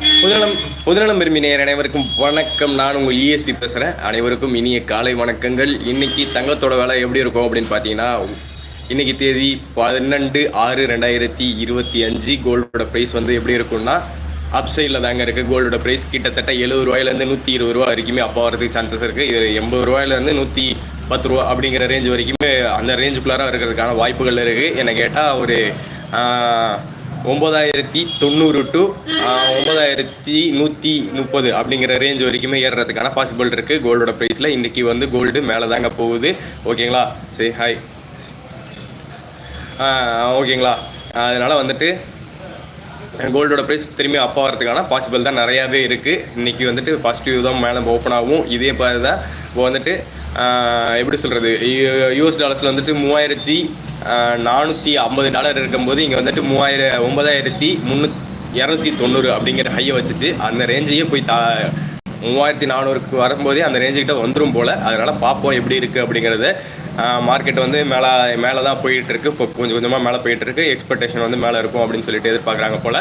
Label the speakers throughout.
Speaker 1: முதலம் முதலம் விரும்பி அனைவருக்கும் வணக்கம். நான் உங்கள் இஎஸ்பி பேசுகிறேன் அனைவருக்கும் இனிய காலை வணக்கங்கள். இன்னைக்கு தங்கத்தோட வேலை எப்படி இருக்கும் அப்படின்னு பார்த்தீங்கன்னா இன்னைக்கு தேதி பன்னெண்டு ஆறு ரெண்டாயிரத்தி இருபத்தி அஞ்சு. கோல்டோட ப்ரைஸ் வந்து எப்படி இருக்கும்னா அப் சைடில் தாங்க இருக்குது கோல்டோட ப்ரைஸ் கிட்டத்தட்ட எழுபது ரூபாயிலேருந்து நூற்றி இருபது ரூபா வரைக்குமே அப்போ வரதுக்கு சான்சஸ் இருக்குது இது எண்பது ரூபாயிலேருந்து நூற்றி பத்து ரூபா அப்படிங்கிற ரேஞ்ச் வரைக்குமே அந்த ரேஞ்சுக்குள்ளார இருக்கிறதுக்கான வாய்ப்புகள் இருக்குது என்னை கேட்டால் ஒரு ஒம்பதாயிரத்தி தொண்ணூறு டு ஒம்பதாயிரத்தி நூற்றி முப்பது அப்படிங்கிற ரேஞ்ச் வரைக்குமே ஏறுறதுக்கான பாசிபிள் இருக்குது கோல்டோட ப்ரைஸில் இன்றைக்கி வந்து கோல்டு மேலே தாங்க போகுது. ஓகேங்களா சரி ஹாய் ஓகேங்களா அதனால் வந்துட்டு கோல்டோட ப்ரைஸ் திரும்பி அப்பா வரதுக்கான பாசிபிள் தான் நிறையாவே இருக்குது இன்றைக்கி வந்துட்டு பாசிட்டிவ் தான் மேலே ஓப்பன் ஆகும். இதே மாதிரி தான் இப்போ வந்துட்டு எப்படி சொல்கிறது யூஎஸ் டாலர்ஸில் வந்துட்டு மூவாயிரத்தி நானூற்றி ஐம்பது டாலர் இருக்கும்போது இங்கே வந்துட்டு மூவாயிரம் ஒன்பதாயிரத்தி முந்நூத் இரநூத்தி தொண்ணூறு அப்படிங்கிற ஹையை வச்சுச்சு. அந்த ரேஞ்சையே போய் தா மூவாயிரத்தி நானூறுக்கு வரும்போதே அந்த ரேஞ்சுக்கிட்ட வந்துடும் போல். அதனால் பார்ப்போம் எப்படி இருக்குது அப்படிங்கிறத. மார்க்கெட் வந்து மேலே மேலே தான் போயிட்டுருக்கு. இப்போ கொஞ்சம் கொஞ்சமாக மேலே போயிட்டுருக்கு. எக்ஸ்பெக்டேஷன் வந்து மேலே இருக்கும் அப்படின்னு சொல்லிட்டு எதிர்பார்க்குறாங்க போல்.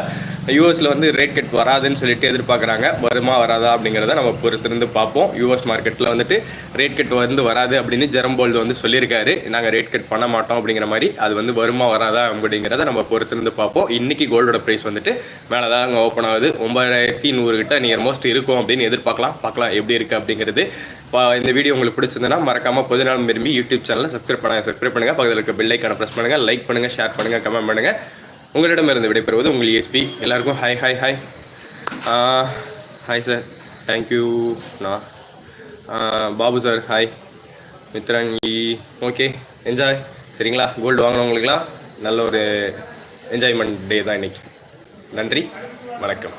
Speaker 1: யூஎஸில் வந்து ரேட் கட் வராதுன்னு சொல்லிட்டு எதிர்பார்க்குறாங்க. வருமா வராதா அப்படிங்கிறத நம்ம பொறுத்திருந்து பார்ப்போம். யூஎஸ் மார்க்கெட்டில் வந்துட்டு ரேட் கட் வந்து வராது அப்படின்னு ஜெரம்போல்டு வந்து சொல்லியிருக்காரு. நாங்கள் ரேட் கட் பண்ண மாட்டோம் அப்படிங்கிற மாதிரி அது வந்து வருமா வராதா அப்படிங்கிறத நம்ம பொறுத்திருந்து பார்ப்போம். இன்றைக்கி கோல்டோட ப்ரைஸ் வந்துட்டு மேலே தான் அங்கே ஓப்பன் ஆகுது. ஒன்பதாயிரத்தி நூறு கிட்ட நியர் மோஸ்ட் இருக்கும் அப்படின்னு எதிர்பார்க்கலாம். பார்க்கலாம் எப்படி இருக்குது அப்படிங்கிறது. இப்போ இந்த வீடியோ உங்களுக்கு பிடிச்சிருந்தனா மறக்காமல் பொதுநாள் விரும்பி யூடியூப் சேனலை சப்ஸ்கிரைப் பண்ணுங்க சப்ஸ்கிரைப் பண்ணுங்க. பக்கத்தில் இருக்க பெல் ஐக்கான ப்ரெஸ் பண்ணுங்கள் லைக் பண்ணுங்கள் ஷேர் பண்ணுங்கள் கமெண்ட் பண்ணுங்கள் உங்களிடமிருந்து விடைபெறுவது உங்கள் இஎஸ்பி எல்லாருக்கும் hi hi hi hi sir thank you நான் Babu sir hi Mitrangi okay enjoy சரிங்களா? கோல்டு வாங்கினவங்களுக்குலாம் நல்ல ஒரு என்ஜாய்மெண்ட் டே தான் இன்றைக்கி நன்றி வணக்கம்.